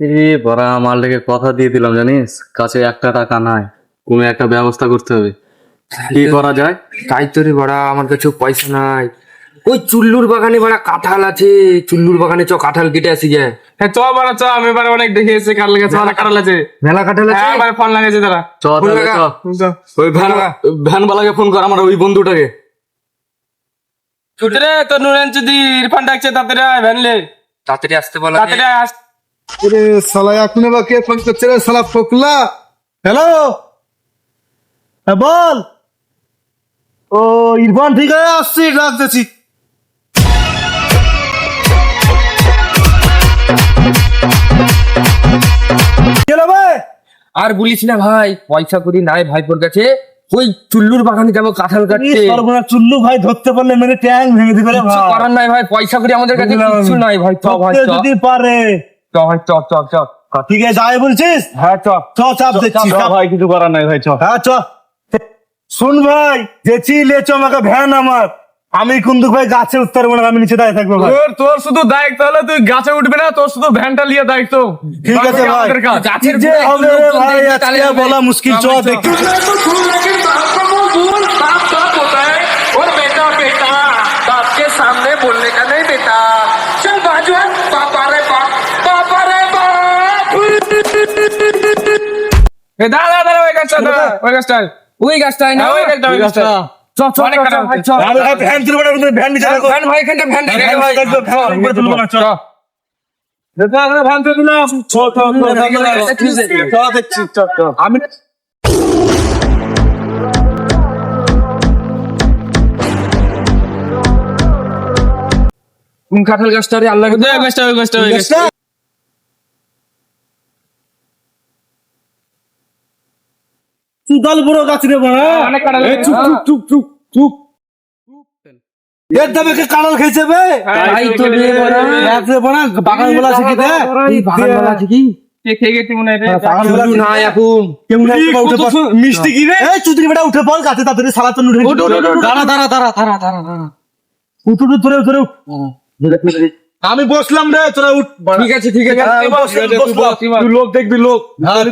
এ বড়া মালটাকে কথা দিয়ে দিলাম জানিস? কাছে একটা টাকা নাই। কোনো একটা ব্যবস্থা করতে হবে। কি করা যায়? তাই তো রে বড়া আমার কাছে পয়সা নাই। ওই চুল্লুর বাগানে বড়া কাঁঠাল আছে। চুল্লুর বাগানে চ কাঁঠাল কেটে আসি যায় হ্যাঁ চ বাড়া চ। আমি এবার অনেক দেখে এসেছি কার লেগেছে অনেক কাটাল আছে। মেলা কাঁঠাল আছে? হ্যাঁ ফোন লাগাইছে তারা চ ওই ভ্যান ভ্যানওয়ালাকে ফোন কর আমার ওই বন্ধুটাকে। ছুটে রে তোর নুরেন যদি ইরফান ডাকছে তাড়াতাড়ি ভ্যানলে তাড়াতাড়ি আসতে বলা তাড়াতাড়ি আয়, হ্যাঁ ও ইরফান ঠিক আছে আসছি রাখতেছি আর বলিস না ভাই পয়সা করি নাই ভাই ভাইপোর কাছে। ওই চুল্লুর বাগানে যাব কাঁঠাল কাটতে। চুল্লু ভাই ধরতে পারলে মেরে ট্যাং ভেঙে দিবে করার নাই ভাই পয়সা করি আমাদের কাছে কিছু নাই ভাই চ ভাই যদি পারে। চ ভাই চ চ চ ঠিক আছে যাই বলছিস? হ্যাঁ চাপ দিচ্ছি ভাই কিছু করার নাই ভাই হ্যাঁ শুন ভাই যেছি লেচ আমাকে ভ্যান আমার। আমি কুন্দুক ভাই গাছে উঠতে পারব না আমি নিচে দাঁড়িয়ে থাকব তোর তোর শুধু দায়িত্ব হলে তুই গাছে উঠবি না তোর শুধু ভ্যানটা লিয়ে দায়িত্ব। ঠিক আছে ভাই। গাছের যে হবে ভাই আজকে বলা মুশকিল চ। দেখি। এ দাঁড়া দাঁড়া ওই গাছটা দাঁড়া ওই গাছটা। ওই গাছটাই না হ্যাঁ, ওই গাছটা। ওই গাছটা আমি কোন কাঁঠাল গাছটা রে? আল্লাহ গাছটা ওই গাছটা ওই গাছটা। চুদাল বড় গাছ রে বড়। অনেক কাঁঠাল চুপ চুপ চুপ চুপ চুপ। এর দামে কে কাঁড়াল খেয়েছে বে তাই তো রে বড়া। রাত রে বড় বাগান বলা শিখে দে এই বাগান বলা আছে। কি? কে খেয়ে গেছি হয় বলা মিষ্টি কি রে? বেটা উঠে গাছে সালা তো উঠে দাঁড়া দাঁড়া দাঁড়া দাঁড়া দাঁড়া দাঁড়া। উঠু উঠু ধরে ধরে আমি বসলাম রে তোরা উঠ। ঠিক আছে ঠিক আছে। হ্যাঁ, লোক দেখবি লোক। হ্যাঁ।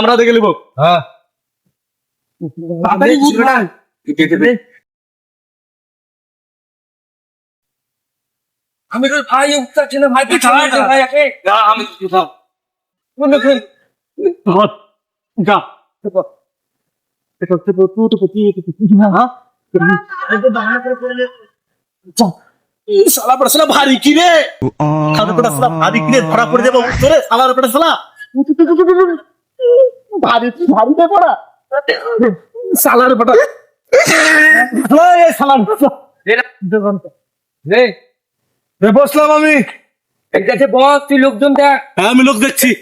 আমরা দেখে নিবো। হ্যাঁ। আমি তো ভাই উঠতে না ভাই ভাই আমি যা। সালা পড়া সালা ভারী কি রে? খানা পড়া সালা ভারী কি রে? ধরা পড়ে যাব তোরে সালা পড়া ভারী ভারী রে পড়া সালার রে বসলাম আমি। বস তুই লোকজন দেখ। হ্যাঁ আমি লোক দেখছি।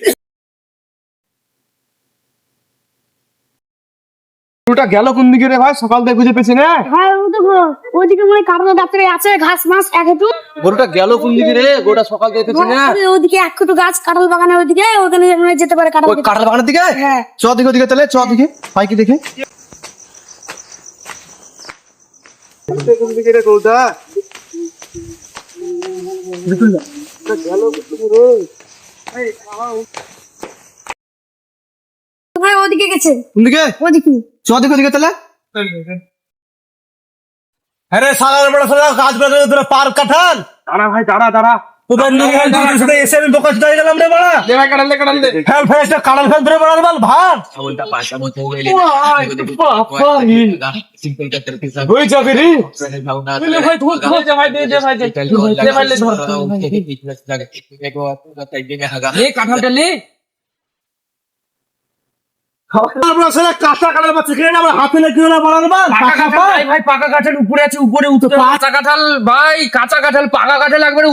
গরুটা গেল কোন দিকে রে ভাই? সকাল থেকে খুঁজে পেছি না। হ্যাঁ ও তো গো- ওইদিকে মনে কাটানো ডাক্তারে আছে ঘাস মাস এক একটু। গরুটা গেল কোন দিকে রে? গোটা সকাল দেখতেছি না। ওদিকে এক কুটু গাছ কাঁঠাল বাগানের ওইদিকে ওখানে মনে যেতে পারে কাঁঠাল কাঁঠাল বাগানের দিকে? হ্যাঁ। চ দিকে ওদিকে তাহলে চ দিকে পাইকি দেখে? কোন দিকে রে ভাই ওদিকে গেছে। কোন দিকে? ওদিকে। চ দিকে ওদিকে তাহলে আরে সালার পড়া সালা গাছ বাগানে তোরা পার কাঁঠাল। দাঁড়া ভাই দাঁড়া দাঁড়া। তোদের নিয়ে সাথে এসে আমি বোকা চুদাই গেলাম রে বড়া। দে ভাই কাটাল দে কাটাল দে। ফেল ফেলটা কাঁঠাল ফেল ধরে বড়া বল ভাত ওই যাবে রে। দে ভাই ধর ধর দে ভাই দে দে ভাই দে। দে ভাই লে ধর। এ কাঁঠালটা না আমরা হাতে না কিনে না বড়া বল পাকা কাঁঠাল ভাই, ভাই পাকা কাঁঠাল উপরে আছে উপরে উঠতে। কাঁচা কাঁঠাল ভাই কাঁচা কাঁঠাল পাকা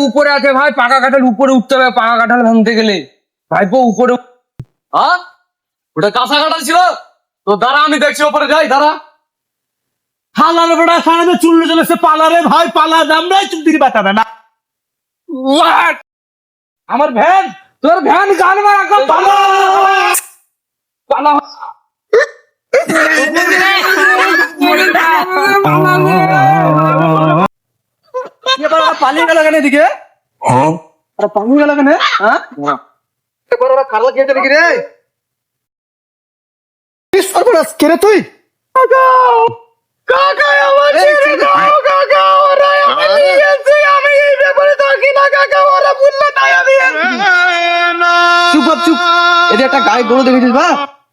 উপরে আছে ভাই পাকা উপরে উঠতে হবে পাকা কাঁঠাল ভাঙতে গেলে ওটা কাঁঠাল ছিল তো আমি দেখছি ওপরে যাই দাঁড়া হালার বড়া সারাবে চুল্লু চলেছে পালারে ভাই পালা দাম রে চুপ দিকে বাতাবে না? আমার ভ্যান তোর ভ্যান গান মারা পালা পালিয়ে গেল কেন এদিকে? আরে পালিয়ে গেল কেন? হ্যাঁ? ব্যাপার ওরা খারাপ খেয়েছে নাকি রে? কি সর্বনাশ কে রে তুই? কাকা কাকা আমার ছেড়ে দাও কাকা ওরা আমাকে নিয়েছে আমি এই ব্যাপারে থাকি না কাকা ওরা বলল তাই আমি চুপ। এদের একটা গায়ে গরু দেখেছিস বা?